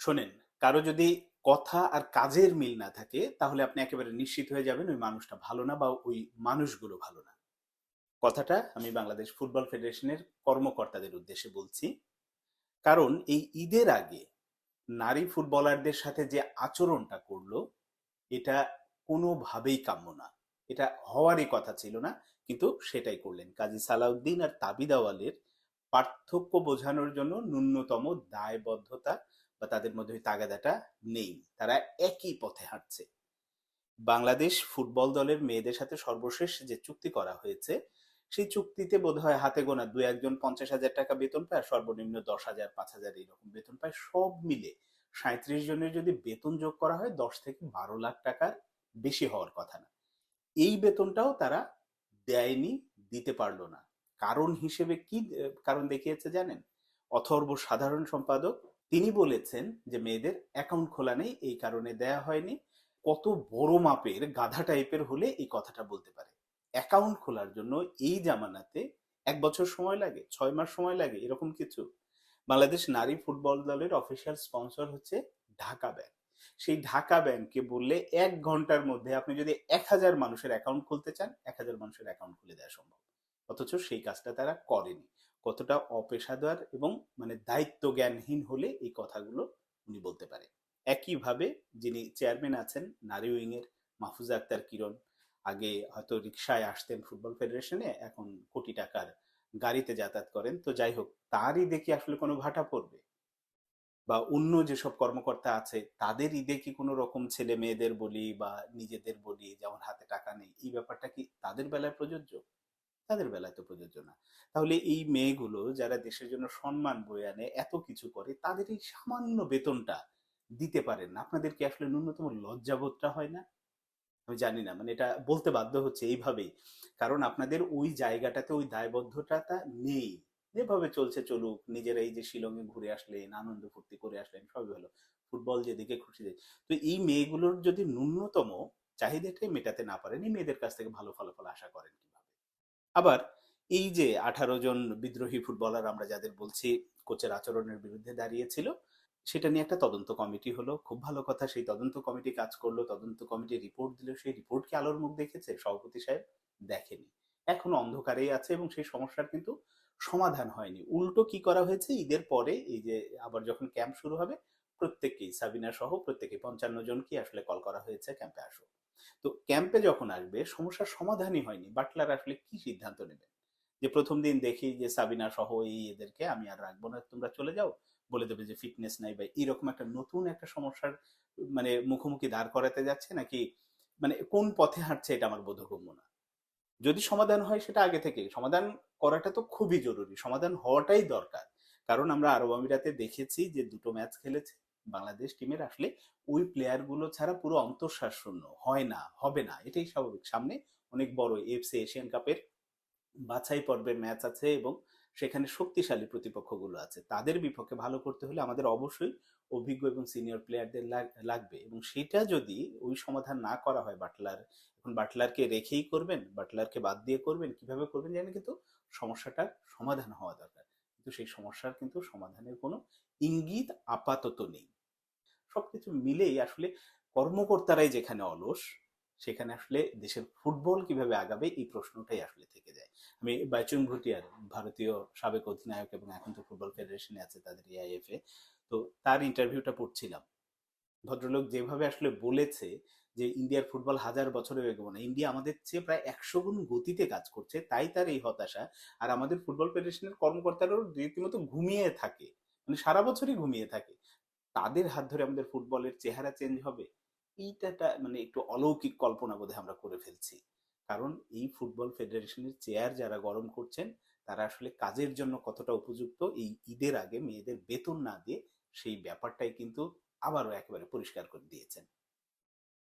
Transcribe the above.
শোনেন, কারও যদি কথা আর কাজের মিল না থাকে, তাহলে আপনি একেবারে নিশ্চিত হয়ে যাবেন ওই মানুষটা ভালো না বা ওই মানুষগুলো ভালো না। কথাটা আমি বাংলাদেশ ফুটবল ফেডারেশনের কর্মকর্তাদের উদ্দেশ্যে বলছি। কারণ এই ঈদের আগে নারী ফুটবলারদের সাথে যে আচরণটা করল, এটা কোনোভাবেই কাম্য না। এটা হওয়ারই কথা ছিল না, কিন্তু সেটাই করলেন। কাজী সালাউদ্দিন আর তাবিদাওয়ালের পার্থক্য বোঝানোর জন্য ন্যূনতম দায়বদ্ধতা বা তাদের মধ্যে ওই তাগাদাটা নেই। তারা একই পথে হাঁটছে। বাংলাদেশ ফুটবল দলের মেয়েদের সাথে সর্বশেষ যে চুক্তি করা হয়েছে, সেই চুক্তিতে বোধ হয় হাতে গোনা দু একজন পঞ্চাশ হাজার টাকা বেতন পায় সর্বনিম্ন দশ হাজার, পাঁচ হাজার এইরকম বেতন পায়। সব মিলে সাঁত্রিশ জনের যদি বেতন যোগ করা হয়, দশ থেকে বারো লাখ টাকার বেশি হওয়ার কথা না। এই বেতনটাও তারা দেয়নি, দিতে পারল না। কারণ হিসেবে কি কারণ দেখিয়েছে জানেন? অথর্ব সাধারণ সম্পাদক তিনি বলেছেন যে মেয়েদের অ্যাকাউন্ট খোলা নেই, এই কারণে দেয়া হয়নি। কত বড় মাপের গাধা টাইপের হলে এই কথাটা বলতে পারে। অ্যাকাউন্ট খোলার জন্য এই জামানাতে এক বছর সময় লাগে, ছয় মাস সময় লাগে, এরকম কিছু। বাংলাদেশ নারী ফুটবল দলের অফিসিয়াল স্পন্সর হচ্ছে ঢাকা ব্যাংক সেই ঢাকা ব্যাংককে বললে এক ঘণ্টার মধ্যে আপনি যদি এক হাজার মানুষের অ্যাকাউন্ট খুলতে চান, এক হাজার মানুষের অ্যাকাউন্ট খুলে দেওয়া সম্ভব। অথচ সেই কাজটা তারা করেনি। কতটা অপেশাদার এবং মানে দায়িত্ব জ্ঞানহীন হলে এই কথাগুলো উনি বলতে পারে। একইভাবে যিনি চেয়ারম্যান আছেন নারী উইংয়ের মাহফুজা আক্তার কিরণ, আগে হয়তো রিক্সায় আসতেন ফুটবল ফেডারেশনে, এখন কোটি টাকার গাড়িতে যাতায়াত করেন। তো যাই হোক, তারই দেখি আসলে কোনো ভাটা পড়বে? বা অন্য যেসব কর্মকর্তা আছে তাদের ঈদে কি কোনো রকম ছেলে মেয়েদের বলি বা নিজেদের বলি, যেমন হাতে টাকা নেই, এই ব্যাপারটা কি তাদের বেলায় প্রযোজ্য? তাদের বেলায় তো প্রযোজ্য না। তাহলে এই মেয়েগুলো যারা দেশের জন্য সম্মান বয়ে আনে, এত কিছু করে, তাদের এই সামান্য বেতনটা দিতে পারেন না। আপনাদের কি আসলে ন্যূনতম লজ্জাবোধটা হয় না? আমি জানি না মানে এটা বলতে বাধ্য হচ্ছে এইভাবেই। কারণ আপনাদের ওই জায়গাটাতে, ওই দায়বদ্ধতাটা নেই। যেভাবে চলছে চলুক, নিজেরা এই যে শিলংয়ে ঘুরে আসলেন, আনন্দ ফুর্তি করে আসলেন, সবই হলো ফুটবল যেদিকে খুশি যায় তো এই মেয়েগুলোর যদি ন্যূনতম চাহিদাটাই মেটাতে না পারেন, এই মেয়েদের কাছ থেকে ভালো ফলাফল আশা করেন আবার এই যে আঠারো জন বিদ্রোহী ফুটবলার আমরা যাদের বলছি, কোচের আচরণের বিরুদ্ধে দাঁড়িয়েছিল, সেটা নিয়ে একটা তদন্ত কমিটি হলো। খুব ভালো কথা, সেই তদন্ত কমিটি কাজ করল, তদন্ত কমিটি রিপোর্ট দিল, সেই রিপোর্ট কি আলোর মুখ দেখেছে? সভাপতি সাহেব দেখেনি। এখনও অন্ধকারেই আছে এবং সেই সমস্যার কিন্তু সমাধান হয়নি। উল্টো কি করা হয়েছে? ঈদের পরে এই যে আবার যখন ক্যাম্প শুরু হবে, প্রত্যেককেই, সাবিনা সহ প্রত্যেকে পঞ্চান্ন জনকে আসলে কল করা হয়েছে ক্যাম্পে আসো। তো ক্যাম্পে যখন আসবে, সমস্যার সমাধানই হয়নি। বাটলার আসলে কি সিদ্ধান্ত নেবেন যে প্রথম দিন দেখি যে সাবিনা সহ এই এদেরকে আমি আর রাখব না, তোমরা চলে যাও। বলে দেবে যে ফিটনেস নাই বা এরকম একটা নতুন একটা সমস্যার মানে মুখোমুখি দাঁড় করাতে যাচ্ছে নাকি? মানে কোন পথে হাঁটছে এটা আমার বোধগম্য না। যদি সমাধান হয় সেটা আগে থেকে সমাধান করাটা তো খুবই জরুরি। সমাধান হওয়াটাই দরকার। কারণ আমরা আরব আমিরাতে দেখেছি যে দুটো ম্যাচ খেলেছে। বাংলাদেশ টিমের আসলে ওই প্লেয়ারগুলো ছাড়া পুরো অন্তঃশ্বাস শূন্য হয় না, হবে না। এটাই স্বাভাবিক। সামনে অনেক বড় এফসি এশিয়ান কাপের বাছাই পর্বের ম্যাচ আছে এবং সেখানে শক্তিশালী প্রতিপক্ষগুলো আছে। তাদের বিপক্ষে ভালো করতে হলে আমাদের অবশ্যই অভিজ্ঞ এবং সিনিয়র প্লেয়ারদের লাগবে এবং সেটা যদি ওই সমাধান না করা হয় বাটলার এখন বাটলারকে রেখেই করবেন বাটলারকে বাদ দিয়ে করবেন, কীভাবে করবেন জানেন কিন্তু সমস্যাটার সমাধান হওয়া দরকার। কিন্তু সেই সমস্যার কিন্তু সমাধানের কোনো ইঙ্গিত আপাতত নেই। সবকিছু মিলেই আসলে কর্মকর্তারাই যেখানে অলস, সেখানে আসলে দেশের ফুটবল কীভাবে আগাবে এই প্রশ্নটাই আসলে থেকে যায়। আমি বাইচুং ভুটিয়ার, ভারতীয় সাবেক অধিনায়ক এবং এখন তো ফুটবল ফেডারেশনে আছে তাদের এআইএফ এ, তো তার ইন্টারভিউটা পড়ছিলাম। ভদ্রলোক যেভাবে আসলে বলেছে যে ইন্ডিয়ার ফুটবল হাজার বছরে এগোবো না ইন্ডিয়া আমাদের চেয়ে প্রায় একশো গুণ গতিতে কাজ করছে, তাই তার এই হতাশা। আর আমাদের ফুটবল ফেডারেশনের কর্মকর্তারাও রীতিমতো ঘুমিয়ে থাকে মানে সারা বছরই ঘুমিয়ে থাকে। তাদের হাত ধরে আমাদের ফুটবলের চেহারা চেঞ্জ হবে? এইটা মানে একটু অলৌকিক কল্পনা বোধে আমরা করে ফেলছি। কারণ এই ফুটবল ফেডারেশনের চেয়ার যারা গরম করছেন, তারা আসলে কাজের জন্য কতটা উপযুক্ত, এই ঈদের আগে মেয়েদের বেতন না দিয়ে সেই ব্যাপারটাই কিন্তু আবারও একেবারে পরিষ্কার করে দিয়েছেন।